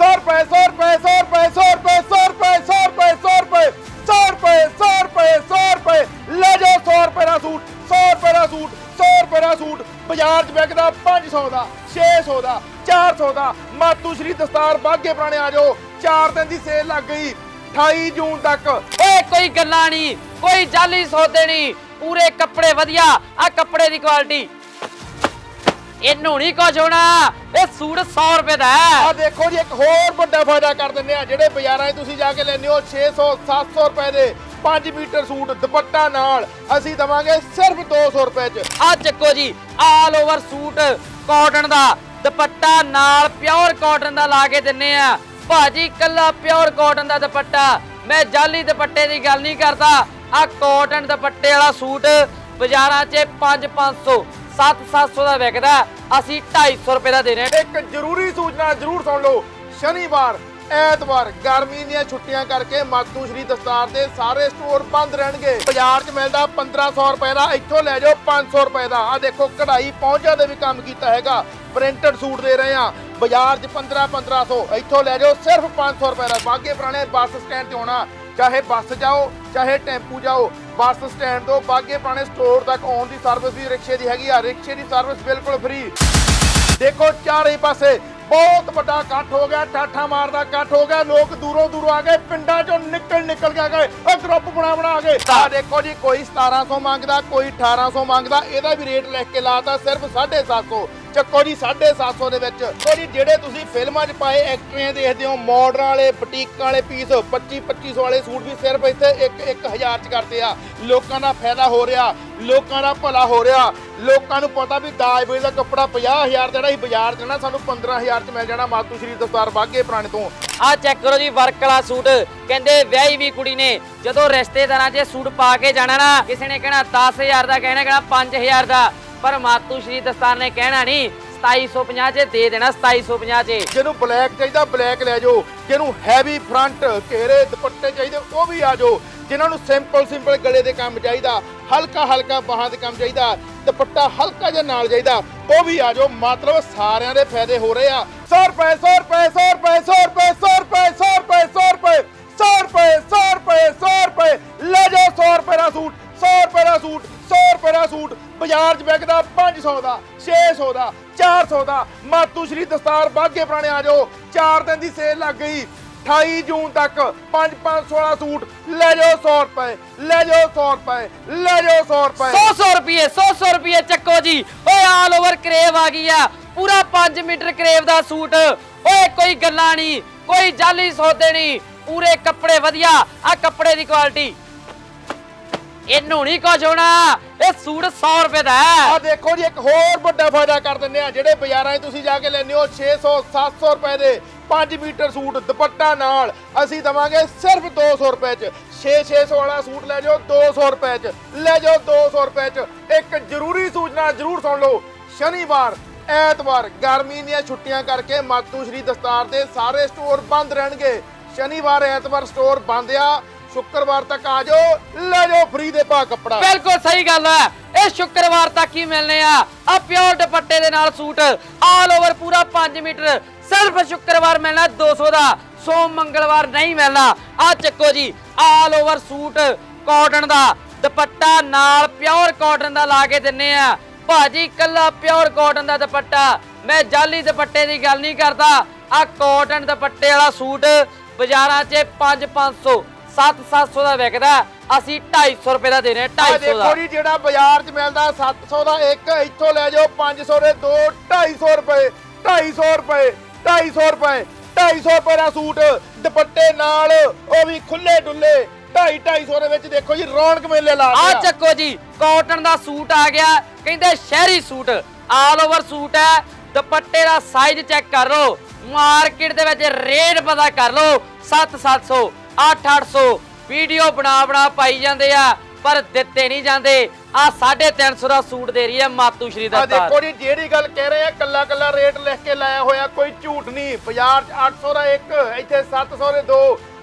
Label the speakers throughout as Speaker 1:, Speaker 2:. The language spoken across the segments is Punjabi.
Speaker 1: 100 ਰੁਪਏ 100 ਰੁਪਏ 100 ਰੁਪਏ 100 ਰੁਪਏ 100 ਰੁਪਏ 100 ਰੁਪਏ 100 ਰੁਪਏ 100 ਰੁਪਏ 100 ਰੁਪਏ 100 ਰੁਪਏ। ਲੈ ਜਾਓ 100 ਰੁਪਏ ਦਾ ਸੂਟ 100 ਰੁਪਏ ਦਾ ਸੂਟ 100 ਰੁਪਏ ਦਾ ਸੂਟ। ਬਾਜ਼ਾਰ 'ਚ ਵਿਕਦਾ 500 ਦਾ 600 ਦਾ 400 ਦਾ। ਮਾਤੂ ਸ਼੍ਰੀ ਦਸਤਾਰ ਬਾਗੇ ਪੁਰਾਣੇ ਆ ਜਾਓ। 4 ਦਿਨ ਦੀ ਸੇਲ ਲੱਗ ਗਈ 28 ਜੂਨ ਤੱਕ।
Speaker 2: ਓਏ, ਕੋਈ ਗੱਲਾਂ ਨਹੀਂ, ਕੋਈ ਜਾਲੀ ਸੌਦੇ ਨਹੀਂ। ਪੂਰੇ ਕੱਪੜੇ ਵਧੀਆ ਆ ਕੱਪੜੇ ਦੀ ਕੁਆਲਿਟੀ ਇਹਨੂੰ ਨਹੀਂ ਕੁਝ ਹੋਣਾ। ਇਹ ਸੂਟ 100 ਰੁਪਏ ਦਾ ਹੈ।
Speaker 1: ਆ ਦੇਖੋ ਜੀ ਇੱਕ ਹੋਰ ਵੱਡਾ ਫਾਇਦਾ ਕਰ ਦਿੰਦੇ ਆ। ਜਿਹੜੇ ਬਾਜ਼ਾਰਾਂ 'ਚ ਤੁਸੀਂ ਜਾ ਕੇ ਲੈਂਦੇ ਹੋ 600 700 ਰੁਪਏ ਦੇ 5 ਮੀਟਰ ਸੂਟ ਦੁਪੱਟਾ ਨਾਲ ਅਸੀਂ ਦਵਾਂਗੇ ਸਿਰਫ 200 ਰੁਪਏ 'ਚ।
Speaker 2: ਆ ਚੱਕੋ ਜੀ ਆਲ ਓਵਰ ਸੂਟ ਕਾਟਨ ਦਾ। ਦੁਪੱਟਾ ਨਾਲ ਪਿਓਰ ਕਾਟਨ ਦਾ ਲਾ ਕੇ ਦਿੰਨੇ ਆ। ਭਾਜੀ ਕੱਲਾ ਪਿਓਰ ਕਾਟਨ ਦਾ ਦੁਪੱਟਾ। ਮੈਂ ਜਾਲੀ ਦੁਪੱਟੇ ਦੀ ਗੱਲ ਨਹੀਂ ਕਰਦਾ। ਆ ਕਾਟਨ ਦੁਪੱਟੇ ਵਾਲਾ ਸੂਟ ਬਾਜ਼ਾਰਾਂ 'ਚ 5-500 7-700 ਦਾ ਵਿਕਦਾ, ਅਸੀਂ 250 ਰੁਪਏ ਦਾ ਦੇ ਰਹੇ
Speaker 1: ਇੱਕ ਜ਼ਰੂਰੀ ਸੂਚਨਾ ਜ਼ਰੂਰ ਸੁਣ ਲਓ, ਸ਼ਨੀਵਾਰ, ਐਤਵਾਰ, ਗਰਮੀ ਦੀਆਂ ਛੁੱਟੀਆਂ ਕਰਕੇ ਮਾਤੂ ਸ਼੍ਰੀ ਦਸਤਾਰ ਦੇ ਸਾਰੇ ਸਟੋਰ ਬੰਦ ਰਹਿਣਗੇ। ਬਾਜ਼ਾਰ 'ਚ ਮਿਲਦਾ 1500 ਰੁਪਏ ਦਾ, ਇੱਥੋਂ ਲੈ ਜਾਓ 500 ਰੁਪਏ ਦਾ। ਆ ਦੇਖੋ, ਕਢਾਈ ਪਹੁੰਚਾ ਦੇ ਵੀ ਕੰਮ ਕੀਤਾ ਹੈਗਾ, ਪ੍ਰਿੰਟਡ ਸੂਟ ਦੇ ਰਹੇ ਆ ਬਾਜ਼ਾਰ 'ਚ 15 1500 ਇੱਥੋਂ ਲੈ ਜਾਓ ਸਿਰਫ 500 ਰੁਪਏ ਦਾ। ਬਾਗੇ ਪੁਰਾਣੇ ਬੱਸ ਸਟੈਂਡ ਤੇ ਹੋਣਾ ਚਾਹੇ ਬੱਸ ਜਾਓ, ਚਾਹੇ ਟੈਂਪੂ ਜਾਓ ਬੱਸ ਸਟੈਂਡ ਤੋਂ ਬਾਗੇ ਪੁਰਾਣੇ ਸਟੋਰ ਤੱਕ ਆਉਣ ਦੀ ਸਰਵਿਸ ਵੀ ਰਿਕਸ਼ੇ ਦੀ ਹੈਗੀ ਆ। ਰਿਕਸ਼ੇ ਦੀ ਸਰਵਿਸ ਬਿਲਕੁਲ ਫ੍ਰੀ ਦੇਖੋ ਚਾਰੇ ਪਾਸੇ ਬਹੁਤ ਵੱਡਾ ਇਕੱਠ ਹੋ ਗਿਆ ਠਾਠਾ ਮਾਰਦਾ ਇਕੱਠ ਹੋ ਗਿਆ ਲੋਕ ਦੂਰੋਂ ਦੂਰੋਂ ਆ ਗਏ ਪਿੰਡਾਂ ਚੋਂ ਨਿਕਲ ਨਿਕਲ ਕੇ ਆ ਗਏ ਉਹ ਗਰੁੱਪ ਬਣਾ ਬਣਾ ਆ ਗਏ ਆ ਦੇਖੋ ਜੀ ਕੋਈ 1700 ਮੰਗਦਾ ਕੋਈ 1800 ਮੰਗਦਾ ਇਹਦਾ ਵੀ ਰੇਟ ਲਿਖ ਕੇ ਲਾਤਾ ਸਿਰਫ 750 ਚੱਕੋ ਜੀ 750 ਦੇ ਵਿੱਚ। ਉਹ ਜੀ, ਜਿਹੜੇ ਤੁਸੀਂ ਫਿਲਮਾਂ 'ਚ ਪਾਏ, ਐਕਟਰੀਆਂ ਦੇਖਦੇ ਹੋ ਮਾਡਰਾਂ ਵਾਲੇ, ਬੁਟੀਕਾਂ ਵਾਲੇ ਪੀਸ 25 2500 ਵਾਲੇ ਸੂਟ ਵੀ ਸਿਰਫ ਇੱਥੇ 1 1000 'ਚ ਕਰਦੇ ਆ। ਲੋਕਾਂ ਦਾ ਫਾਇਦਾ ਹੋ ਰਿਹਾ, ਲੋਕਾਂ ਦਾ ਭਲਾ ਹੋ ਰਿਹਾ। ਲੋਕਾਂ ਨੂੰ ਪਤਾ ਵੀ ਦਾਜ ਵੇਚ ਦਾ ਕੱਪੜਾ 50000 ਜਿਹੜਾ ਅਸੀਂ ਬਾਜ਼ਾਰ 'ਚ ਨਾ, ਸਾਨੂੰ 15000 'ਚ ਮਿਲ ਜਾਣਾ ਮਾਤੂ ਸ਼੍ਰੀ ਦਸਤਾਰ ਬਾਗੇ ਪੁਰਾਣੇ ਤੋਂ।
Speaker 2: ਆ ਚੈੱਕ ਕਰੋ ਜੀ ਵਰਕ ਵਾਲਾ ਸੂਟ। ਕਹਿੰਦੇ ਵਿਆਹੀ ਵੀ ਕੁੜੀ ਨੇ, ਜਦੋਂ ਰਿਸ਼ਤੇਦਾਰਾਂ 'ਚ ਸੂਟ ਪਾ ਕੇ ਜਾਣਾ ਨਾ, ਕਿਸੇ ਨੇ ਕਹਿਣਾ 10000 ਦਾ ਕਹਿਣਾ ਕਹਿਣਾ 5000 ਦਾ। ਪਰ ਮਾਤੂ ਸ਼੍ਰੀ ਦਸਤਾਰ ਨੇ ਕਹਿਣਾ ਨਹੀਂ 2750 'ਚ ਦੇ ਦੇਣਾ 2750 'ਚ
Speaker 1: ਜਿਹਨੂੰ ਬਲੈਕ ਚਾਹੀਦਾ, ਬਲੈਕ ਲੈ ਜਾਓ। ਜਿਹਨੂੰ ਹੈਵੀ ਫਰੰਟ, ਘੇਰੇ, ਦੁਪੱਟੇ ਚਾਹੀਦੇ, ਉਹ ਵੀ ਆ ਜਾਓ। ਜਿਨ੍ਹਾਂ ਨੂੰ ਸਿੰਪਲ ਸਿੰਪਲ ਗਲੇ ਦੇ ਕੰਮ ਚਾਹੀਦਾ, ਹਲਕਾ ਹਲਕਾ ਬਾਹਾਂ ਦੇ ਕੰਮ ਚਾਹੀਦਾ, ਦੁਪੱਟਾ ਹਲਕਾ ਜਿਹਾ ਨਾਲ ਚਾਹੀਦਾ, ਉਹ ਵੀ ਆ ਜਾਓ। ਮਤਲਬ ਸਾਰਿਆਂ ਦੇ ਫਾਇਦੇ ਹੋ ਰਹੇ ਆ। 100 ਰੁਪਏ 100 ਰੁਪਏ 100 ਰੁਪਏ 100 ਰੁਪਏ 100 ਰੁਪਏ 100 ਰੁਪਏ 100 ਰੁਪਏ 100 ਰੁਪਏ 100 ਰੁਪਏ 100 ਰੁਪਏ। ਲੈ ਜਾਓ 100 ਰੁਪਏ ਦਾ ਸੂਟ। 100 ਰੁਪਏ ਦਾ ਸੂਟ 100 ਰੁਪਏ ਦਾ ਸੂਟ, ਬਾਜ਼ਾਰ 'ਚ ਵਿਕਦਾ 500 ਦਾ 600 ਦਾ 400 ਦਾ। ਮਾਤੂ ਸ਼੍ਰੀ ਦਸਤਾਰ ਬਾਗੇ ਪੁਰਾਣੇ ਆ ਜਾਓ। 4 ਦਿਨ ਦੀ ਸੇਲ ਲੱਗ ਗਈ। 28 ਜੂਨ ਤੱਕ 5 500 ਵਾਲਾ ਸੂਟ, ਲੈ ਜਾਓ 100 ਰੁਪਏ, ਲੈ ਜਾਓ 100 ਰੁਪਏ, ਲੈ ਜਾਓ 100 ਰੁਪਏ।
Speaker 2: 100 100 ਰੁਪਏ 100 100 ਰੁਪਏ ਚੱਕੋ ਜੀ। ਓਏ ਆਲ ਓਵਰ ਕਰੇਵ ਆ ਗਈ ਆ। ਪੂਰਾ 5 ਮੀਟਰ ਕਰੇਵ ਦਾ ਸੂਟ। ਓਏ, ਕੋਈ ਗੱਲਾਂ ਨਹੀਂ, ਕੋਈ ਜਾਲੀ ਸੌਦੇ ਨਹੀਂ। ਪੂਰੇ ਕੱਪੜੇ ਵਧੀਆ ਆ ਕੱਪੜੇ ਦੀ ਕੁਆਲਿਟੀ ਇਹਨੂੰ ਨਹੀਂ ਕੁਝ ਹੋਣਾ। ਇਹ ਸੂਟ 100 ਰੁਪਏ ਦਾ ਹੈ।
Speaker 1: ਆ ਦੇਖੋ ਜੀ, ਇੱਕ ਹੋਰ ਵੱਡਾ ਫਾਇਦਾ ਕਰ ਦਿੰਦੇ ਆ। ਜਿਹੜੇ ਬਾਜ਼ਾਰਾਂ 'ਚ ਤੁਸੀਂ ਜਾ ਕੇ ਲੈਂਦੇ ਹੋ 600 700 ਰੁਪਏ ਦੇ 5 ਮੀਟਰ ਸੂਟ ਦੁਪੱਟਾ ਨਾਲ। ਅਸੀਂ ਦਵਾਂਗੇ ਸਿਰਫ 200 ਰੁਪਏ 'ਚ। 6 600 ਵਾਲਾ ਸੂਟ ਲੈ ਜਾਓ 200 ਰੁਪਏ 'ਚ। ਲੈ ਜਾਓ 200 ਰੁਪਏ 'ਚ। ਇੱਕ ਜ਼ਰੂਰੀ ਸੂਚਨਾ ਜ਼ਰੂਰ ਸੁਣ ਲਓ। ਸ਼ਨੀਵਾਰ, ਐਤਵਾਰ, ਗਰਮੀ ਦੀਆਂ ਛੁੱਟੀਆਂ ਕਰਕੇ ਮਾਤੂ ਸ਼੍ਰੀ ਦਸਤਾਰ ਦੇ ਸਾਰੇ ਸਟੋਰ ਬੰਦ ਰਹਿਣਗੇ। ਸ਼ਨੀਵਾਰ, ਐਤਵਾਰ ਸਟੋਰ ਬੰਦ ਆ। ਸ਼ੁੱਕਰਵਾਰ ਤੱਕ ਆ ਜਾਓ, ਲੈ ਜਾਓ ਫ੍ਰੀ ਦੇ ਭਾ ਕੱਪੜਾ।
Speaker 2: ਬਿਲਕੁਲ ਸਹੀ ਗੱਲ ਹੈ। ਇਹ ਸ਼ੁੱਕਰਵਾਰ ਤੱਕ ਹੀ ਮਿਲਨੇ ਆ। ਆ ਪਿਓਰ ਦੁਪੱਟੇ ਦੇ ਨਾਲ ਸੂਟ ਆਲ ਓਵਰ ਪੂਰਾ 5 ਮੀਟਰ। ਸਿਰਫ ਸ਼ੁੱਕਰਵਾਰ ਮਿਲਣਾ 200 ਦਾ। ਸੋਮ ਮੰਗਲਵਾਰ ਨਹੀਂ ਮਿਲਣਾ। ਆ ਚੱਕੋ ਜੀ ਆਲ ਓਵਰ ਸੂਟ ਕਾਟਨ ਦਾ। ਦੁਪੱਟਾ ਨਾਲ ਪਿਓਰ ਕਾਟਨ ਦਾ ਲਾ ਕੇ ਦਿੰਨੇ ਆ। ਭਾਜੀ ਕੱਲਾ ਪਿਓਰ ਕਾਟਨ ਦਾ ਦੁਪੱਟਾ। ਮੈਂ ਜਾਲੀ ਦੁਪੱਟੇ ਦੀ ਗੱਲ ਨਹੀਂ ਕਰਦਾ। ਆ ਕਾਟਨ ਦੁਪੱਟੇ ਵਾਲਾ ਸੂਟ, ਬਾਜ਼ਾਰਾਂ 'ਚ 5 500 7-700 ਦਾ ਵਿਕਦਾ ਅਸੀਂ 250 ਰੁਪਏ ਦਾ ਦੇ ਰਹੇ ਹਾਂ
Speaker 1: ਆ
Speaker 2: 250 ਦਾ
Speaker 1: ਦੇਖੋ ਜੀ ਜਿਹੜਾ ਬਾਜ਼ਾਰ 'ਚ ਮਿਲਦਾ 700 ਦਾ ਇੱਕ ਇੱਥੋਂ ਲੈ ਜਾਓ 500 ਦੇ ਦੋ 250 ਰੁਪਏ 250 ਰੁਪਏ 250 ਰੁਪਏ 250 ਰੁਪਏ ਦਾ ਸੂਟ ਦੁਪੱਟੇ ਨਾਲ ਉਹ ਵੀ ਖੁੱਲੇ ਡੁੱਲੇ 250 250 ਦੇ ਵਿੱਚ ਦੇਖੋ ਜੀ ਰੌਣਕ ਮੇਲੇ ਲਾ
Speaker 2: ਆ। ਚੱਕੋ ਜੀ ਕਾਟਨ ਦਾ ਸੂਟ ਆ ਗਿਆ ਕਹਿੰਦੇ ਸ਼ਹਿਰੀ ਸੂਟ ਆਲ ਓਵਰ ਸੂਟ ਹੈ ਦੁਪੱਟੇ ਦਾ ਸਾਈਜ਼ ਚੈੱਕ ਕਰ ਲਓ ਮਾਰਕੀਟ ਦੇ ਵਿੱਚ ਰੇਟ ਪਤਾ ਕਰ ਲਓ 7-700 8-800 ਵੀਡੀਓ ਬਣਾ ਬਣਾ ਪਾਈ ਜਾਂਦੇ ਆ ਪਰ ਦਿੱਤੇ ਨਹੀਂ ਜਾਂਦੇ। ਆ 350 ਦਾ ਸੂਟ ਦੇ ਰਹੀ ਹੈ ਮਾਤੂ ਸ਼੍ਰੀ
Speaker 1: ਆ
Speaker 2: ਦਾ
Speaker 1: ਦੇਖੋ ਜੀ ਜਿਹੜੀ ਗੱਲ ਕਹਿ ਰਹੇ ਆ ਕੱਲਾ ਕੱਲਾ ਰੇਟ ਲਿਖ ਕੇ ਲਾਇਆ ਹੋਇਆ ਕੋਈ ਝੂਠ ਨਹੀਂ। ਬਾਜ਼ਾਰ 'ਚ 800 ਦਾ ਇੱਕ ਇੱਥੇ 700 ਦੇ ਦੋ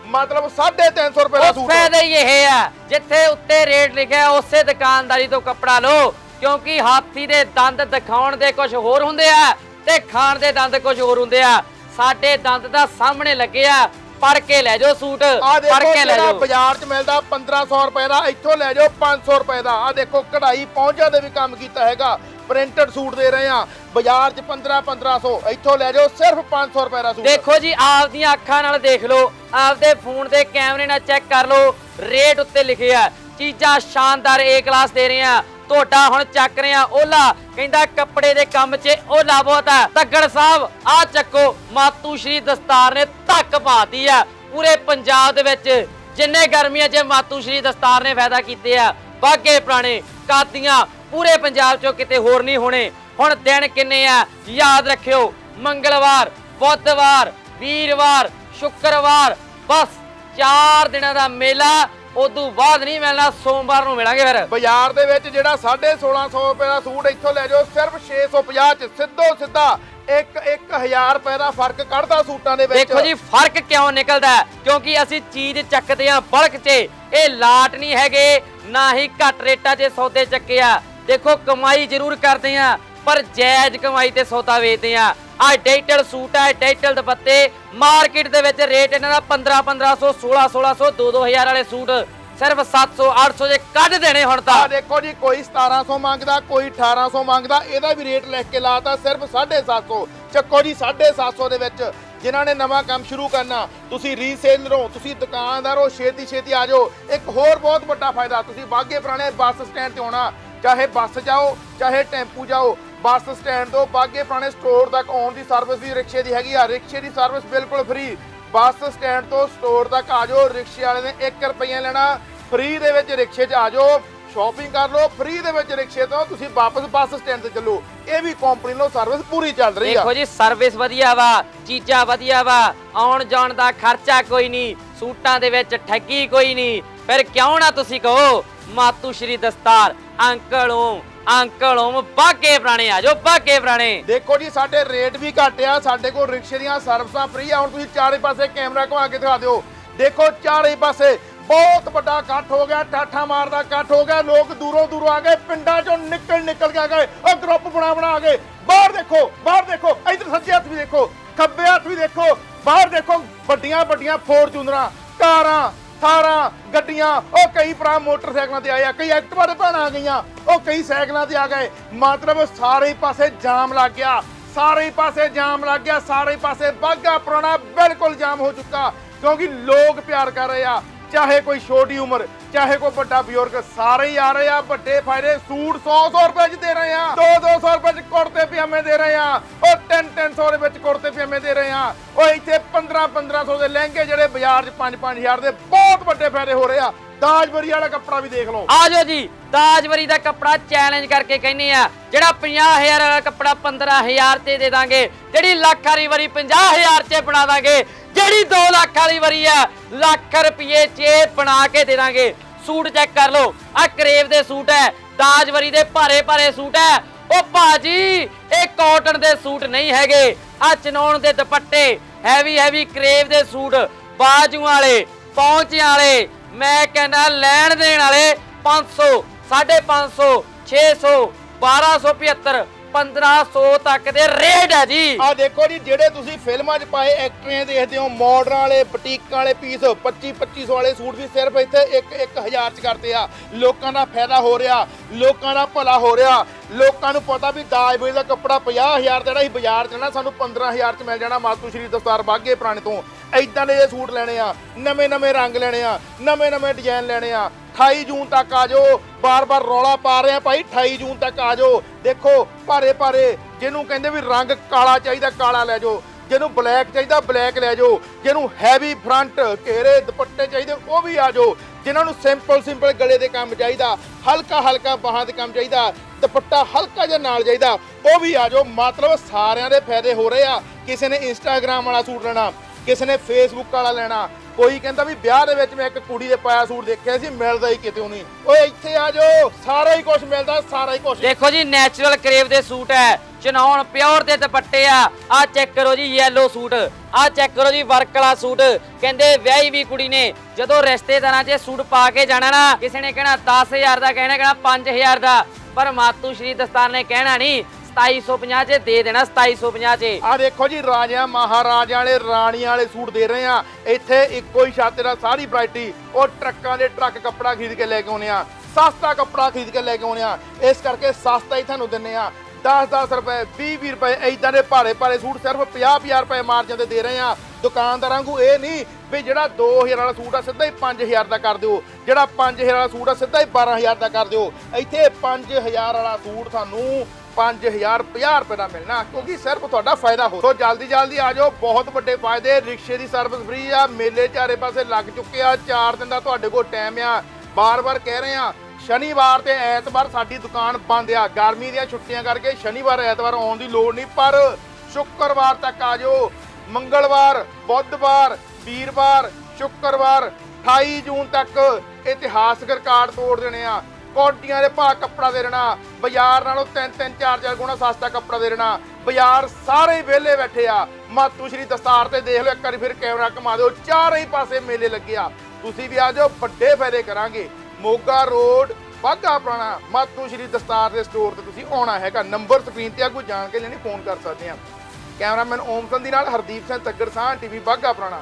Speaker 1: ਮਤਲਬ 350 ਰੁਪਏ ਦਾ
Speaker 2: ਉਹ
Speaker 1: ਸੂਟ
Speaker 2: ਫਾਇਦਾ ਹੀ ਇਹ ਆ ਜਿੱਥੇ ਉੱਤੇ ਰੇਟ ਲਿਖਿਆ ਉਸੇ ਦੁਕਾਨਦਾਰੀ ਤੋਂ ਕੱਪੜਾ ਲਓ ਕਿਉਂਕਿ ਹਾਥੀ ਦੇ ਦੰਦ ਦਿਖਾਉਣ ਦੇ ਕੁਝ ਹੋਰ ਹੁੰਦੇ ਆ ਤੇ ਖਾਣ ਦੇ ਦੰਦ ਕੁਝ ਹੋਰ ਹੁੰਦੇ ਆ। ਸਾਡੇ ਦੰਦ ਦਾ ਸਾਹਮਣੇ ਲੱਗੇ ਆ ਪੜ ਕੇ ਲੈ ਜਾਓ ਸੂਟ
Speaker 1: ਆ
Speaker 2: ਪੜ
Speaker 1: ਦੇਖੋ
Speaker 2: ਕੇ ਲੈ
Speaker 1: ਜਿਹੜਾ
Speaker 2: ਜਾਓ।
Speaker 1: ਬਾਜ਼ਾਰ 'ਚ ਮਿਲਦਾ 1500 ਰੁਪਏ ਦਾ ਇੱਥੋਂ ਲੈ ਜਾਓ 500 ਰੁਪਏ ਦਾ। ਆ ਦੇਖੋ ਕਢਾਈ ਪਹੁੰਚਾ ਦੇ ਵੀ ਕੰਮ ਕੀਤਾ ਹੈਗਾ। ਪ੍ਰਿੰਟਡ ਸੂਟ ਦੇ ਰਹੇ ਆ ਬਾਜ਼ਾਰ 'ਚ 15 1500 ਇੱਥੋਂ ਲੈ ਜਾਓ ਸਿਰਫ 500 ਰੁਪਏ ਦਾ ਸੂਟ।
Speaker 2: ਦੇਖੋ ਜੀ ਆਪਦੀਆਂ ਅੱਖਾਂ ਨਾਲ ਦੇਖ ਲਓ। ਆਪਦੇ ਫੋਨ ਦੇ ਕੈਮਰੇ ਨਾਲ ਚੈੱਕ ਕਰ ਲਓ। ਰੇਟ ਉੱਤੇ ਲਿਖਿਆ ਚੀਜ਼ਾਂ ਸ਼ਾਨਦਾਰ ਏ ਕਲਾਸ ਦੇ ਰਹੇ ਆ ਤੁਹਾਡਾ ਹੁਣ ਚੱਕ ਰਿਹਾ ਆ ਓਲਾ। ਕਹਿੰਦਾ ਕੱਪੜੇ ਦੇ ਕੰਮ 'ਚ ਓਲਾ ਬਹੁਤ ਆ। ਤੱਗੜ ਸਾਹਿਬ, ਆ ਚੱਕੋ। ਮਾਤੂ ਸ਼੍ਰੀ ਦਸਤਾਰ ਨੇ ਧੱਕ ਪਾਤੀ ਆ। ਪੂਰੇ ਪੰਜਾਬ ਦੇ ਵਿੱਚ ਜਿੰਨੇ ਗਰਮੀਆਂ 'ਚ ਮਾਤੂ ਸ਼੍ਰੀ ਦਸਤਾਰ ਨੇ ਫਾਇਦਾ ਕੀਤੇ ਆ। ਬਾਗੇ ਪੁਰਾਣੇ ਕਾਦੀਆਂ ਪੂਰੇ ਪੰਜਾਬ 'ਚੋਂ ਕਿਤੇ ਹੋਰ ਨਹੀਂ ਹੋਣੇ। ਹੁਣ ਦਿਨ ਕਿੰਨੇ ਆ? ਯਾਦ ਰੱਖਿਓ, ਮੰਗਲਵਾਰ, ਬੁੱਧਵਾਰ, ਵੀਰਵਾਰ, ਸ਼ੁੱਕਰਵਾਰ, ਬਸ 4 ਦਿਨਾਂ ਦਾ ਮੇਲਾ ਉਦੋਂ ਬਾਅਦ ਨਹੀਂ ਮਿਲਣਾ ਸੋਮਵਾਰ ਨੂੰ ਮਿਲਾਂਗੇ ਫਿਰ।
Speaker 1: ਬਾਜ਼ਾਰ ਦੇ ਵਿੱਚ ਜਿਹੜਾ 1650 ਰੁਪਏ ਦਾ ਸੂਟ ਇੱਥੋਂ ਲੈ ਜਾਓ ਸਿਰਫ 650 ਚ ਸਿੱਧੋ ਸਿੱਧਾ 1 1000 ਰੁਪਏ ਦਾ ਫ਼ਰਕ ਕੱਢਦਾ ਸੂਟਾਂ ਦੇ ਵਿੱਚ।
Speaker 2: ਦੇਖੋ ਜੀ ਫ਼ਰਕ ਕਿਉਂ ਨਿਕਲਦਾ ਹੈ? ਕਿਉਂਕਿ ਅਸੀਂ ਚੀਜ਼ ਚੱਕਦੇ ਆ ਬਲਕ 'ਚ। ਇਹ ਲਾਟ ਨਹੀਂ ਹੈਗੇ ਨਾ ਹੀ ਘੱਟ ਰੇਟਾਂ 'ਚ ਸੌਦੇ ਚੱਕੇ ਆ। ਦੇਖੋ ਕਮਾਈ ਜ਼ਰੂਰ ਕਰਦੇ ਆ ਪਰ ਜਾਇਜ਼ ਕਮਾਈ ਤੇ ਸੌਦਾ ਵੇਚਦੇ ਆ ਆ ਡਿਜੀਟਲ ਸੂਟ ਆ ਡਿਜੀਟਲ ਦੁਪੱਟੇ। ਮਾਰਕੀਟ ਦੇ ਵਿੱਚ ਰੇਟ ਇਹਨਾਂ ਦਾ 15 1500 1600 2 2000 ਵਾਲੇ ਸੂਟ। ਸਿਰਫ 700 800 ਦੇ ਕੱਢ ਦੇਣੇ ਹੁਣ ਤਾਂ।
Speaker 1: ਆ ਦੇਖੋ ਜੀ, ਕੋਈ 1700 ਮੰਗਦਾ, ਕੋਈ 1800 ਮੰਗਦਾ, ਇਹਦਾ ਵੀ ਰੇਟ ਲਿਖ ਕੇ ਲਾਤਾ ਸਿਰਫ 750 ਚੱਕੋ ਜੀ 750 ਦੇ ਵਿੱਚ ਜਿਨ੍ਹਾਂ ਨੇ ਨਵਾਂ ਕੰਮ ਸ਼ੁਰੂ ਕਰਨਾ, ਤੁਸੀਂ ਰੀਸੇਲਰ ਹੋ ਤੁਸੀਂ ਦੁਕਾਨਦਾਰ ਹੋ, ਛੇਤੀ ਛੇਤੀ ਆ ਜਾਓ। ਇੱਕ ਹੋਰ ਬਹੁਤ ਵੱਡਾ ਫਾਇਦਾ, ਤੁਸੀਂ ਬਾਗੇ ਪੁਰਾਣੇ ਬੱਸ ਸਟੈਂਡ ਤੇ ਆਉਣਾ, ਚਾਹੇ ਬੱਸ ਜਾਓ, ਚਾਹੇ ਟੈਂਪੂ ਜਾਓ ਬੱਸ ਸਟੈਂਡ ਤੋਂ ਬਾਗੇ ਪੁਰਾਣੇ ਸਟੋਰ ਤੱਕ ਆਉਣ ਦੀ ਸਰਵਿਸ ਵੀ ਰਿਕਸ਼ੇ ਦੀ ਹੈਗੀ ਆ। ਰਿਕਸ਼ੇ ਦੀ ਸਰਵਿਸ ਬਿਲਕੁਲ ਫ੍ਰੀ ਬੱਸ ਸਟੈਂਡ ਤੋਂ ਸਟੋਰ ਤੱਕ ਆ ਜਾਓ। ਰਿਕਸ਼ੇ ਵਾਲੇ ਨੇ 1 ਰੁਪਈਆ ਲੈਣਾ। ਫ੍ਰੀ ਦੇ ਵਿੱਚ ਰਿਕਸ਼ੇ 'ਚ ਆ ਜਾਓ। ਸ਼ਾਪਿੰਗ ਕਰ ਲਓ। ਫ੍ਰੀ ਦੇ ਵਿੱਚ ਰਿਕਸ਼ੇ ਤੋਂ ਤੁਸੀਂ ਵਾਪਸ ਬੱਸ ਸਟੈਂਡ ਤੇ ਚੱਲੋ। ਇਹ ਵੀ ਕੰਪਨੀ ਵੱਲੋਂ ਸਰਵਿਸ ਪੂਰੀ ਚੱਲ ਰਹੀ ਆ।
Speaker 2: ਦੇਖੋ ਜੀ ਸਰਵਿਸ ਵਧੀਆ ਵਾ। ਚੀਜ਼ਾਂ ਵਧੀਆ ਵਾ। ਆਉਣ ਜਾਣ ਦਾ ਖਰਚਾ ਕੋਈ ਨਹੀਂ। ਸੂਟਾਂ ਦੇ ਵਿੱਚ ਠੱਗੀ ਕੋਈ ਨਹੀਂ। ਫਿਰ ਕਿਉਂ ਨਾ ਤੁਸੀਂ ਕਹੋ ਮਾਤੂ ਸ਼੍ਰੀ ਦਸਤਾਰ, ਅੰਕਲੋਂ ਅੰਕਲੋਂ ਬਾਗੇ ਪੁਰਾਣੇ ਆ ਜਾਓ, ਬਾਗੇ ਪੁਰਾਣੇ।
Speaker 1: ਦੇਖੋ ਜੀ, ਸਾਡੇ ਰੇਟ ਵੀ ਘੱਟ ਆ, ਸਾਡੇ ਕੋਲ ਰਿਕਸ਼ੇ ਦੀਆਂ ਸਰਵਿਸਾਂ ਫ੍ਰੀ ਆ, ਹੁਣ ਤੁਸੀਂ ਚਾਰੇ ਪਾਸੇ ਕੈਮਰਾ ਘੁਮਾ ਕੇ ਦਿਖਾ ਦਿਓ। ਦੇਖੋ, ਚਾਰੇ ਪਾਸੇ ਬਹੁਤ ਵੱਡਾ ਇਕੱਠ ਹੋ ਗਿਆ, ਠਾਠਾ ਮਾਰਦਾ ਇਕੱਠ ਹੋ ਗਿਆ, ਲੋਕ ਦੂਰੋਂ ਦੂਰੋਂ ਆ ਗਏ, ਪਿੰਡਾਂ ਚੋਂ ਨਿਕਲ ਨਿਕਲ ਕੇ ਆ ਗਏ, ਉਹ ਗਰੁੱਪ ਬਣਾ ਬਣਾ ਆ ਗਏ ਬਾਹਰ ਦੇਖੋ ਬਾਹਰ ਦੇਖੋ, ਇਧਰ ਸੱਜੇ ਹੱਥ ਵੀ ਦੇਖੋ, ਖੱਬੇ ਹੱਥ ਵੀ ਦੇਖੋ, ਬਾਹਰ ਦੇਖੋ ਵੱਡੀਆਂ ਵੱਡੀਆਂ ਫੋਰਚੂਨਰਾਂ ਕਾਰਾਂ ਥਾਰਾਂ, ਗੱਡੀਆਂ, ਉਹ ਕਈ ਭਰਾ ਮੋਟਰਸਾਈਕਲਾਂ ਤੇ ਆਏ ਆ, ਕਈ ਐਕਟਿਵਾ ਦੇ ਭੈਣਾਂ ਆ ਗਈਆਂ, ਉਹ ਕਈ ਸਾਈਕਲਾਂ ਤੇ ਆ ਗਏ। ਮਤਲਬ ਸਾਰੇ ਪਾਸੇ ਜਾਮ ਲੱਗ ਗਿਆ, ਸਾਰੇ ਪਾਸੇ ਜਾਮ ਲੱਗ ਗਿਆ, ਸਾਰੇ ਪਾਸੇ ਬਾਗਾ ਪੁਰਾਣਾ ਬਿਲਕੁਲ ਜਾਮ ਹੋ ਚੁੱਕਾ, ਕਿਉਂਕਿ ਲੋਕ ਪਿਆਰ ਕਰ ਰਹੇ ਆ। ਚਾਹੇ ਕੋਈ ਛੋਟੀ ਉਮਰ, ਚਾਹੇ ਕੋਈ ਵੱਡਾ ਬਜ਼ੁਰਗ, ਸਾਰੇ ਹੀ ਆ ਰਹੇ ਆ ਵੱਡੇ ਫਾਇਦੇ। ਸੂਟ 100 100 ਰੁਪਏ ਚ ਦੇ ਰਹੇ ਆ। 2 200 ਰੁਪਏ ਚ ਕੁੜਤੇ ਪਜਾਮੇ ਦੇ ਰਹੇ ਆ। ਉਹ 3 300 ਦੇ ਵਿੱਚ ਕੁੜਤੇ ਪਜਾਮੇ ਦੇ ਰਹੇ ਆ। ਉਹ ਇੱਥੇ 15 1500 ਦੇ ਲਹਿੰਗੇ ਜਿਹੜੇ ਬਾਜ਼ਾਰ 'ਚ 5 5000 ਦੇ ਬਹੁਤ ਵੱਡੇ ਫਾਇਦੇ ਹੋ ਰਹੇ ਆ। ਦਾਜਬਰੀ ਵਾਲਾ ਕੱਪੜਾ ਵੀ ਦੇਖ ਲਓ।
Speaker 2: ਆ ਜਾਓ ਜੀ ਤਾਜਵਰੀ ਦਾ ਕੱਪੜਾ ਚੈਲੰਜ ਕਰਕੇ ਕਹਿੰਨੇ ਆ, ਜਿਹੜਾ 50000 ਵਾਲਾ ਕੱਪੜਾ 15000 ਤੇ ਦੇ ਦਾਂਗੇ, ਜਿਹੜੀ ਲੱਖ ਵਾਲੀ ਵਰੀ 50000 ਚ ਬਣਾ ਦਾਂਗੇ ਜਿਹੜੀ 2 ਲੱਖ ਵਾਲੀ ਵਰੀ ਆ, ਲੱਖ ਰੁਪਏ ਚ ਬਣਾ ਕੇ ਦੇ ਦਾਂਗੇ। ਸੂਟ ਚੈੱਕ ਕਰ ਲਓ ਆ ਕਰੇਵ ਦੇ ਸੂਟ ਹੈ ਤਾਜਵਰੀ ਦੇ ਭਾਰੇ ਭਾਰੇ ਸੂਟ ਹੈ। ਉਹ ਬਾਜੀ ਇਹ ਕਾਟਨ ਦੇ ਸੂਟ ਨਹੀਂ ਹੈਗੇ ਆ ਚਨੌਣ ਦੇ ਦੁਪੱਟੇ ਹੈਵੀ ਹੈਵੀ ਕਰੇਵ ਦੇ ਸੂਟ, ਬਾਜੂ ਵਾਲੇ ਪਹੁੰਚ ਵਾਲੇ, ਮੈਂ ਕਹਿੰਦਾ ਲੈਣ ਦੇਣ ਵਾਲੇ 500 550 600 1275 1500 ਤੱਕ ਦੇ ਰੇਟ ਹੈ ਜੀ।
Speaker 1: ਆ ਦੇਖੋ ਜੀ, ਜਿਹੜੇ ਤੁਸੀਂ ਫਿਲਮਾਂ 'ਚ ਪਾਏ ਐਕਟਰੀਆਂ ਦੇਖਦੇ ਹੋ ਮਾਡਰਾਂ ਵਾਲੇ, ਬੁਟੀਕਾਂ ਵਾਲੇ ਪੀਸ 25 2500 ਵਾਲੇ ਸੂਟ ਵੀ ਸਿਰਫ ਇੱਥੇ 1 1000 'ਚ ਕਰਦੇ ਆ। ਲੋਕਾਂ ਦਾ ਫਾਇਦਾ ਹੋ ਰਿਹਾ, ਲੋਕਾਂ ਦਾ ਭਲਾ ਹੋ ਰਿਹਾ। ਲੋਕਾਂ ਨੂੰ ਪਤਾ ਵੀ ਦਾਜ ਬੋਝ ਦਾ ਕੱਪੜਾ 50000 ਦਾ ਜਿਹੜਾ ਅਸੀਂ ਬਾਜ਼ਾਰ 'ਚ ਲੈਣਾ, ਸਾਨੂੰ 15000 'ਚ ਮਿਲ ਜਾਣਾ ਮਾਤੂ ਸ਼੍ਰੀ ਦਸਤਾਰ ਬਾਗੇ ਪੁਰਾਣੇ ਤੋਂ। ਐਦਾਂ ਦੇ ਇਹ ਸੂਟ ਲੈਣੇ ਆ ਨਵੇਂ ਨਵੇਂ ਰੰਗ ਲੈਣੇ ਆ ਨਵੇਂ ਨਵੇਂ ਡਿਜ਼ਾਈਨ ਲੈਣੇ ਆ 28 ਜੂਨ ਤੱਕ ਆ ਜਾਓ। ਬਾਰ-ਬਾਰ ਰੌਲਾ ਪਾ ਰਹੇ ਆ ਭਾਈ 28 ਜੂਨ ਤੱਕ ਆ ਜਾਓ। ਦੇਖੋ ਭਾਰੇ ਭਾਰੇ ਜਿਹਨੂੰ ਕਹਿੰਦੇ ਵੀ ਰੰਗ ਕਾਲਾ ਚਾਹੀਦਾ, ਕਾਲਾ ਲੈ ਜਾਓ। ਜਿਹਨੂੰ ਬਲੈਕ ਚਾਹੀਦਾ, ਬਲੈਕ ਲੈ ਜਾਓ। ਜਿਹਨੂੰ ਹੈਵੀ ਫਰੰਟ ਘੇਰੇ, ਦੁਪੱਟੇ ਚਾਹੀਦੇ, ਉਹ ਵੀ ਆ ਜਾਓ। ਜਿਨ੍ਹਾਂ ਨੂੰ ਸਿੰਪਲ ਸਿੰਪਲ ਗਲੇ ਦੇ ਕੰਮ ਚਾਹੀਦਾ ਹਲਕਾ ਹਲਕਾ ਬਾਹਾਂ ਦੇ ਕੰਮ ਚਾਹੀਦਾ, ਦੁਪੱਟਾ ਹਲਕਾ ਜਿਹਾ ਨਾਲ ਚਾਹੀਦਾ, ਉਹ ਵੀ ਆ ਜਾਓ। ਮਤਲਬ ਸਾਰਿਆਂ ਦੇ ਫਾਇਦੇ ਹੋ ਰਹੇ ਆ। ਕਿਸੇ ਨੇ ਇੰਸਟਾਗ੍ਰam ਵਾਲਾ ਸੂਟ ਲੈਣਾ ਕਿਸੇ ਨੇ ਫੇਸਬੁੱਕ ਵਾਲਾ ਲੈਣਾ। ਕੋਈ ਕਹਿੰਦਾ ਵੀ ਵਿਆਹ ਦੇ ਵਿੱਚ ਮੈਂ ਇੱਕ ਕੁੜੀ ਦੇ ਪਾਇਆ ਸੂਟ ਦੇਖਿਆ ਸੀ, ਮਿਲਦਾ ਹੀ ਕਿਤੇ ਨਹੀਂ। ਓਏ ਇੱਥੇ ਆ ਜਾਓ, ਸਾਰਾ ਹੀ ਕੁਝ ਮਿਲਦਾ, ਸਾਰਾ ਹੀ ਕੁਝ
Speaker 2: ਦੇਖੋ ਜੀ ਨੈਚੁਰਲ ਕਰੇਵ ਦੇ ਸੂਟ ਹੈ। ਚਨੌਣ ਪਿਓਰ ਦੇ ਦੁਪੱਟੇ ਆ। ਆ ਚੈੱਕ ਕਰੋ ਜੀ ਯੈਲੋ ਸੂਟ। ਆ ਚੈੱਕ ਕਰੋ ਜੀ ਵਰਕ ਵਾਲਾ ਸੂਟ। ਕਹਿੰਦੇ ਵਿਆਹੀ ਵੀ ਕੁੜੀ ਨੇ। ਜਦੋਂ ਰਿਸ਼ਤੇਦਾਰਾਂ 'ਚ ਸੂਟ ਪਾ ਕੇ ਜਾਣਾ ਨਾ, ਕਿਸੇ ਨੇ ਕਹਿਣਾ 10000 ਦਾ ਕਹਿਣਾ ਕਹਿਣਾ 5000 ਦਾ। ਪਰ ਮਾਤੂ ਸ਼੍ਰੀ ਦਸਤਾਰ ਨੇ ਕਹਿਣਾ ਨਹੀਂ 2750 'ਚ ਦੇ ਦੇਣਾ 2750 'ਚ
Speaker 1: ਆ ਦੇਖੋ ਜੀ, ਰਾਜਿਆਂ, ਮਹਾਰਾਜਿਆਂ ਵਾਲੇ ਰਾਣੀਆਂ ਵਾਲੇ ਸੂਟ ਦੇ ਰਹੇ ਆ। ਇੱਥੇ ਇੱਕੋ ਹੀ ਛੱਤ ਦਾ ਸਾਰੀ ਵੈਰਾਈਟੀ ਉਹ ਟਰੱਕਾਂ ਦੇ ਟਰੱਕ ਕੱਪੜਾ ਖਰੀਦ ਕੇ ਲੈ ਕੇ ਆਉਨੇ ਆ। ਸਸਤਾ ਕੱਪੜਾ ਖਰੀਦ ਕੇ ਲੈ ਕੇ ਆਉਨੇ ਆ। ਇਸ ਕਰਕੇ ਸਸਤਾ ਹੀ ਤੁਹਾਨੂੰ ਦਿੰਨੇ ਆ। 10-10 ਰੁਪਏ 20-20 ਰੁਪਏ ਐਦਾਂ ਦੇ ਭਾਰੇ ਭਾਰੇ ਸੂਟ ਸਿਰਫ 50-50 ਰੁਪਏ ਮਾਰਜਨ ਤੇ ਦੇ ਰਹੇ ਆ। ਦੁਕਾਨਦਾਰਾਂ ਨੂੰ ਇਹ ਨਹੀਂ ਵੀ ਜਿਹੜਾ 2000 ਵਾਲਾ ਸੂਟ ਆ, ਸਿੱਧਾ ਹੀ 5000 ਦਾ ਕਰ ਦਿਓ। ਜਿਹੜਾ 5000 ਵਾਲਾ ਸੂਟ ਆ, ਸਿੱਧਾ ਹੀ 12000 ਦਾ ਕਰ ਦਿਓ। ਇੱਥੇ 5000 ਵਾਲਾ ਸੂਟ ਤੁਹਾਨੂੰ 5000 50 ਰੁਪਏ ਦਾ ਮਿਲਣਾ, ਕਿਉਂਕਿ ਸਿਰਫ ਤੁਹਾਡਾ ਫਾਇਦਾ ਹੋ ਸੋ ਜਲਦੀ ਜਲਦੀ ਆ ਜਾਓ। ਬਹੁਤ ਵੱਡੇ ਫਾਇਦੇ, ਰਿਕਸ਼ੇ ਦੀ ਸਰਵਿਸ ਫ੍ਰੀ ਆ, ਮੇਲੇ ਚਾਰੇ ਪਾਸੇ ਲੱਗ ਚੁੱਕੇ ਆ 4 ਦਿਨ ਦਾ ਤੁਹਾਡੇ ਕੋਲ ਟਾਈਮ ਆ। ਬਾਰ-ਬਾਰ ਕਹਿ ਰਹੇ ਆ, ਸ਼ਨੀਵਾਰ ਤੇ ਐਤਵਾਰ ਸਾਡੀ ਦੁਕਾਨ ਬੰਦ ਆ। ਗਰਮੀ ਦੀਆਂ ਛੁੱਟੀਆਂ ਕਰਕੇ ਸ਼ਨੀਵਾਰ, ਐਤਵਾਰ ਆਉਣ ਦੀ ਲੋੜ ਨਹੀਂ, ਪਰ ਸ਼ੁੱਕਰਵਾਰ ਤੱਕ ਆ ਜਾਓ। ਮੰਗਲਵਾਰ, ਬੁੱਧਵਾਰ, ਵੀਰਵਾਰ, ਸ਼ੁੱਕਰਵਾਰ 28 ਜੂਨ ਤੱਕ ਇਤਿਹਾਸਕ ਰਿਕਾਰਡ ਤੋੜ ਦੇਣੇ ਆ। ਕੋਟੀਆਂ ਦੇ ਭਾਅ ਕੱਪੜਾ ਦੇ ਦੇਣਾ, ਬਾਜ਼ਾਰ ਨਾਲੋਂ 3-3 4-4 ਗੁਣਾ ਸਸਤਾ ਕੱਪੜਾ ਦੇ ਦੇਣਾ। ਬਾਜ਼ਾਰ ਸਾਰੇ ਵਿਹਲੇ ਬੈਠੇ ਆ। ਮਾਤੂ ਸ਼੍ਰੀ ਦਸਤਾਰ ਤੇ ਦੇਖ ਲਓ, ਇੱਕ ਵਾਰੀ ਫਿਰ ਕੈਮਰਾ ਘੁਮਾ ਦਿਓ, ਚਾਰੇ ਹੀ ਪਾਸੇ ਮੇਲੇ ਲੱਗੇ ਆ। ਤੁਸੀਂ ਵੀ ਆ ਜਾਓ, ਵੱਡੇ ਫਾਇਦੇ ਕਰਾਂਗੇ। ਮੋਗਾ ਰੋਡ ਬਾਗਾ ਪੁਰਾਣਾ, ਮਾਤੂ ਸ਼੍ਰੀ ਦਸਤਾਰ ਦੇ ਸਟੋਰ ਤੇ ਤੁਸੀਂ ਆਉਣਾ ਹੈਗਾ। ਨੰਬਰ ਸਕਰੀਨ ਤੇ ਆ, ਕੋਈ ਜਾਣ ਕੇ ਲੈਣੀ, ਫੋਨ ਕਰ ਸਕਦੇ ਆ। ਕੈਮਰਾਮੈਨ ਓਮ ਸੰਧੀ ਨਾਲ ਹਰਦੀਪ ਸਿੰਘ ਤੱਗੜ ਸਾਹ ਟੀਵੀ ਬਾਗਾ ਪੁਰਾਣਾ।